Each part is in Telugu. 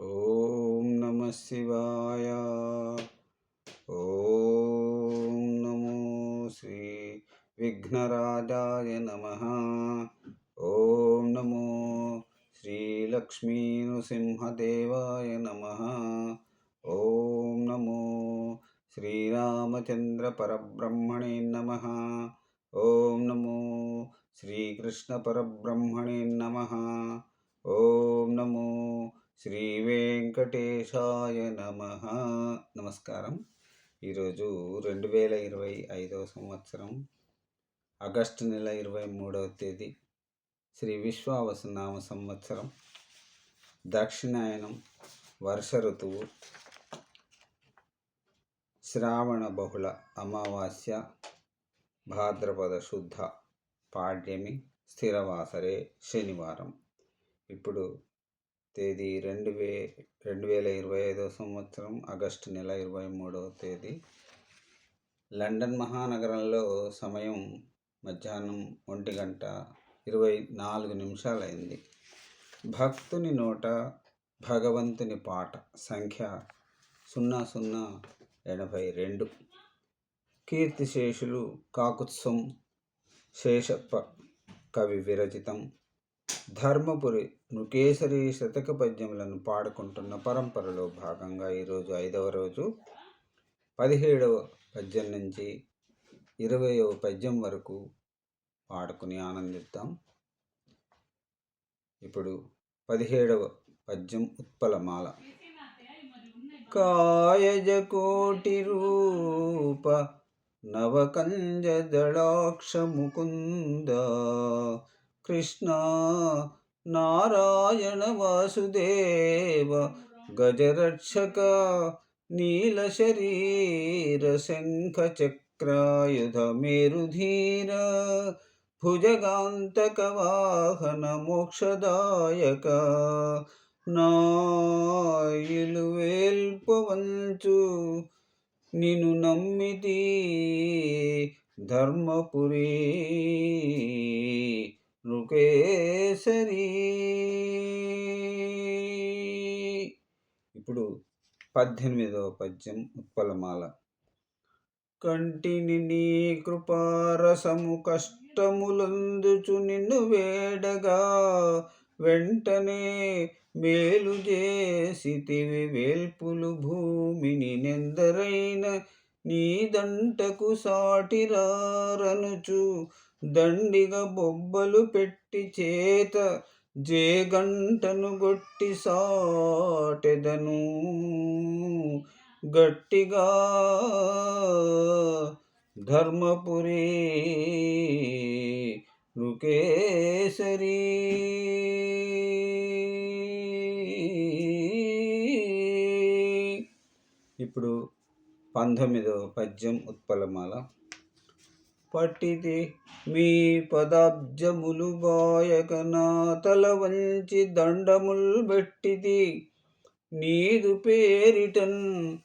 ఓం నమ శివాయ. ఓం నమో శ్రీ విఘ్నరాజాయ నమ. ఓం నమో శ్రీలక్ష్మీనృసింహదేవాయ నమ. ఓం నమో శ్రీరామచంద్ర పరబ్రహ్మణే నమ. ఓం నమో శ్రీకృష్ణ పరబ్రహ్మణే నమ. ఓం నమో శ్రీ వెంకటేశాయ నమ. నమస్కారం. ఈరోజు రెండు వేల ఇరవై ఐదవ సంవత్సరం ఆగస్టు నెల ఇరవై మూడవ తేదీ శ్రీ విశ్వావసనామ సంవత్సరం. దక్షిణాయనం వర్ష ఋతువు శ్రావణ బహుళ అమావాస్య భాద్రపద శుద్ధ పాడ్యమి స్థిరవాసరే శనివారం. ఇప్పుడు తేదీ రెండు వే రెండు వేల ఇరవై ఐదవ సంవత్సరం ఆగస్టు నెల ఇరవై మూడవ తేదీ. లండన్ మహానగరంలో సమయం మధ్యాహ్నం ఒంటి గంట ఇరవై నాలుగు నిమిషాలైంది. భక్తుని నోట భగవంతుని పాట సంఖ్య సున్నా సున్నా ఎనభై రెండు. కీర్తిశేషులు కాకుత్సం శేషప్ప కవి విరచితం. ధర్మపురి నృకేసరి శతక పద్యములను పాడుకుంటున్న పరంపరలో భాగంగా ఈరోజు ఐదవ రోజు పదిహేడవ పద్యం నుంచి ఇరవయవ పద్యం వరకు పాడుకుని ఆనందిద్దాం. ఇప్పుడు పదిహేడవ పద్యం ఉత్పలమాల. కాయజ రూప నవకంజ దళాక్ష ముకుంద కృష్ణ నారాయణ వాసుదేవ గజరక్షక నీలశరీర శంఖ చక్రాయుధ మేరుధీర భుజగాంతక వాహన మోక్షదాయక నాయులు వేల్పవంచు నిను నమ్మితి ధర్మపురీ. నృకేసరి. ఇప్పుడు పద్దెనిమిదవ పద్యం ఉత్పలమాల. కంటిని నీ కృపారసము కష్టములందుచు నిన్ను వేడగా వెంటనే మేలు చేసితివి వేల్పులు భూమిని నెందరైన నీ దంటకు సాటిరారనుచు దండిగ బొబ్బలు పెట్టి చేత జేగంటను గొట్టి సాటెదను. గట్టిగా ధర్మపురి రుకేసరి. ఇప్పుడు పంతొమ్మిదవ పద్యం ఉత్పలమాల. పట్టిది మీ పదాబ్జములు బాయక తల వంచి దండముల్ బెట్టిది నీదు పేరిటన్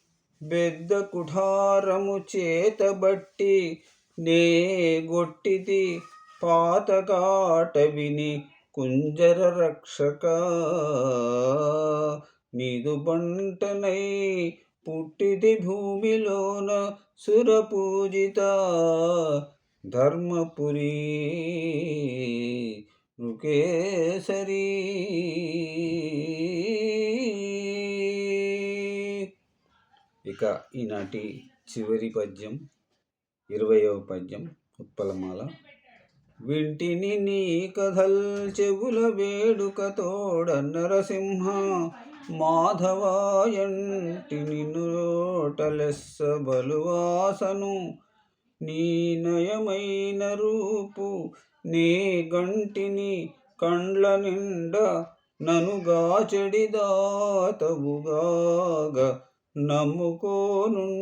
బెద్ద కుఠారము చేతబట్టి నే గొట్టితి పాతకాట విని కుంజర రక్షక. నీదు బంటనై పుట్టిది భూమిలోన సురపూజిత. ధర్మపురి రుకేసరి ఇక ఈనాటి చివరి పద్యం ఇరవయవ పద్యం ఉత్పలమాల వింటిని నీ కథల్ చెవుల వేడుక తోడ నరసింహ మాధవాయంటిని నోటలెస్స బలువాసను నీ నయమైన రూపు నీ గంటిని కండ్ల నిండా ననుగాచెడిదాతవుగాగ నమ్ముకోనుంటిని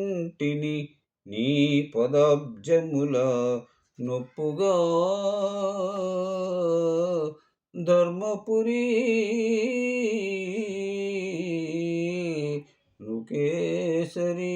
నీ పదాబ్జముల నొప్పుగా ధర్మపురి రుకేసరి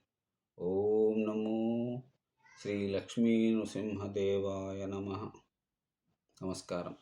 ఓం నమో శ్రీ లక్ష్మీ నృసింహదేవాయ నమ. నమస్కారం.